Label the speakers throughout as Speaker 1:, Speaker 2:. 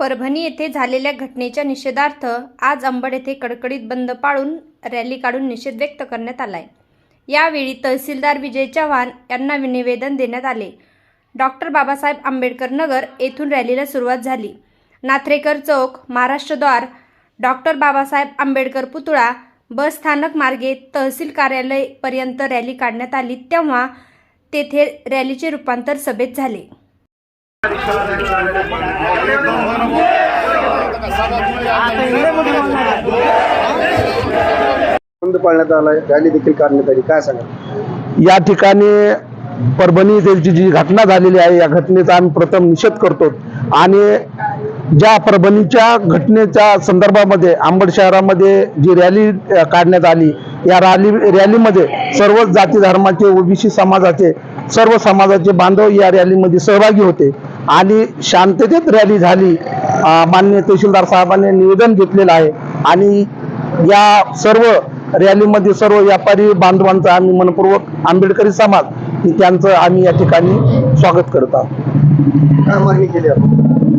Speaker 1: परभणी येथे झालेल्या घटनेच्या निषेधार्थ आज अंबड येथे कडकडीत बंद पाळून रॅली काढून निषेध व्यक्त करण्यात आलाय. यावेळी तहसीलदार विजय चव्हाण यांना निवेदन देण्यात आले. डॉक्टर बाबासाहेब आंबेडकर नगर येथून रॅलीला सुरुवात झाली. नाथरेकर चौक महाराष्ट्रद्वार डॉक्टर बाबासाहेब आंबेडकर पुतळा बस स्थानक मार्गे तहसील कार्यालयपर्यंत रॅली काढण्यात आली तेव्हा तेथे रॅलीचे रूपांतर सभेत झाले.
Speaker 2: बंद पाळण्यात आलाय. रॅली देखील काढण्यात आली. काय सांगा
Speaker 3: या ठिकाणी परभणी येथील जी घटना झालेली आहे या घटनेचा आम्ही प्रथम निषेध करतो. आणि ज्या परभणीच्या घटनेच्या संदर्भामध्ये आंबड शहरामध्ये जी रॅली काढण्यात आली या रॅली रॅलीमध्ये सर्व जाती धर्माचे ओबीसी समाजाचे सर्व समाजाचे बांधव या रॅलीमध्ये सहभागी होते. आणि शांततेत रॅली झाली. अ, माननीय तहसीलदार साहेबांनी निवेदन घेतलेलं आहे. आणि या सर्व रॅलीमध्ये सर्व व्यापारी बांधवांचं आम्ही मनपूर्वक आंबेडकरी समाज त्यांचं आम्ही या ठिकाणी स्वागत करत आहोत.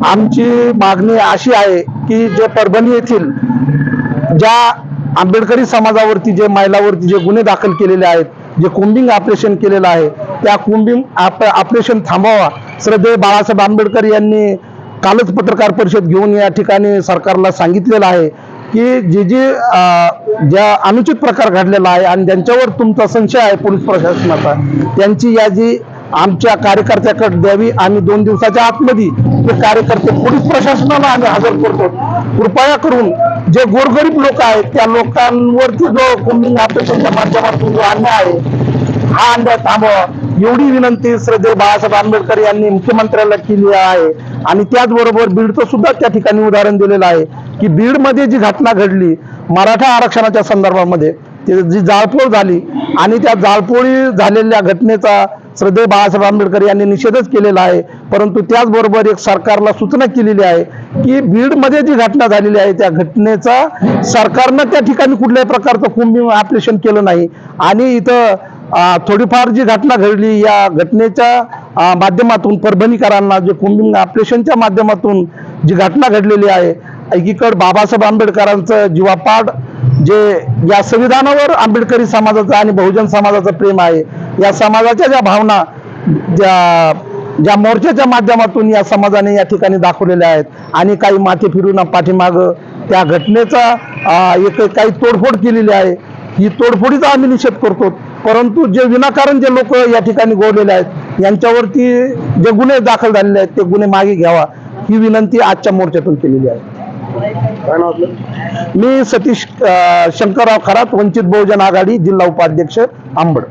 Speaker 3: आमची मागणी अशी आहे की जे परभणी येथील ज्या आंबेडकरी समाजावरती जे महिलावरती जे गुन्हे दाखल केलेले आहेत जे कुंबिंग ऑपरेशन केलेलं आहे त्या कुंबिंग ऑपरेशन थांबवावा श्रद्धेय बाळासाहेब आंबेडकर यांनी कालच पत्रकार परिषद घेऊन या ठिकाणी सरकारला सांगितलेलं आहे की जे जे ज्या अनुचित प्रकार घडलेला आहे आणि ज्यांच्यावर तुमचा संशय आहे पोलीस प्रशासनाचा त्यांची यादी आमच्या कार्यकर्त्याकडे द्यावी आम्ही दोन दिवसाच्या आतमध्ये ते कार्यकर्ते पोलीस प्रशासनाला आम्ही हजर करतो. कृपया करून जे गोरगरीब लोक आहेत त्या लोकांवरती जो कुंबिंग ऑपरेशनच्या माध्यमातून जो अन्याय आहे हा अन्याय थांबवा. एवढी विनंती श्रद्धेय बाळासाहेब आंबेडकर यांनी मुख्यमंत्र्याला केली आहे. आणि त्याचबरोबर बीडचं सुद्धा त्या ठिकाणी उदाहरण दिलेलं आहे की बीडमध्ये जी घटना घडली मराठा आरक्षणाच्या संदर्भामध्ये ते जी जाळपोळ झाली आणि त्या जाळपोळी झालेल्या घटनेचा श्रद्धेय बाळासाहेब आंबेडकर यांनी निषेधच केलेला आहे. परंतु त्याचबरोबर एक सरकारला सूचना केलेली आहे की बीडमध्ये जी घटना झालेली आहे त्या घटनेचा सरकारनं त्या ठिकाणी कुठल्याही प्रकारचं कुंभी ऑपरेशन केलं नाही. आणि इथं थोडीफार जी घटना घडली या घटनेच्या माध्यमातून परभणीकरांना जे कुंभिंग ऑपरेशनच्या माध्यमातून जी घटना घडलेली आहे एकीकडे बाबासाहेब आंबेडकरांचं जीवापाड जे या संविधानावर आंबेडकरी समाजाचं आणि बहुजन समाजाचं प्रेम आहे या समाजाच्या ज्या भावना ज्या ज्या मोर्चाच्या माध्यमातून या समाजाने या ठिकाणी दाखवलेल्या आहेत आणि काही माथे फिरून पाठीमाग त्या घटनेचा एक काही तोडफोड केलेली आहे ही तोडफोडीचा आम्ही निषेध करतो. परंतु जे विनाकारण जे लोक या ठिकाणी गोवलेले आहेत यांच्यावरती जे गुन्हे दाखल झालेले आहेत ते गुन्हे मागे घ्यावा ही विनंती आजच्या मोर्चातून केलेली आहे. मी सतीश शंकरराव खरात वंचित बहुजन आघाडी जिल्हा उपाध्यक्ष आंबड.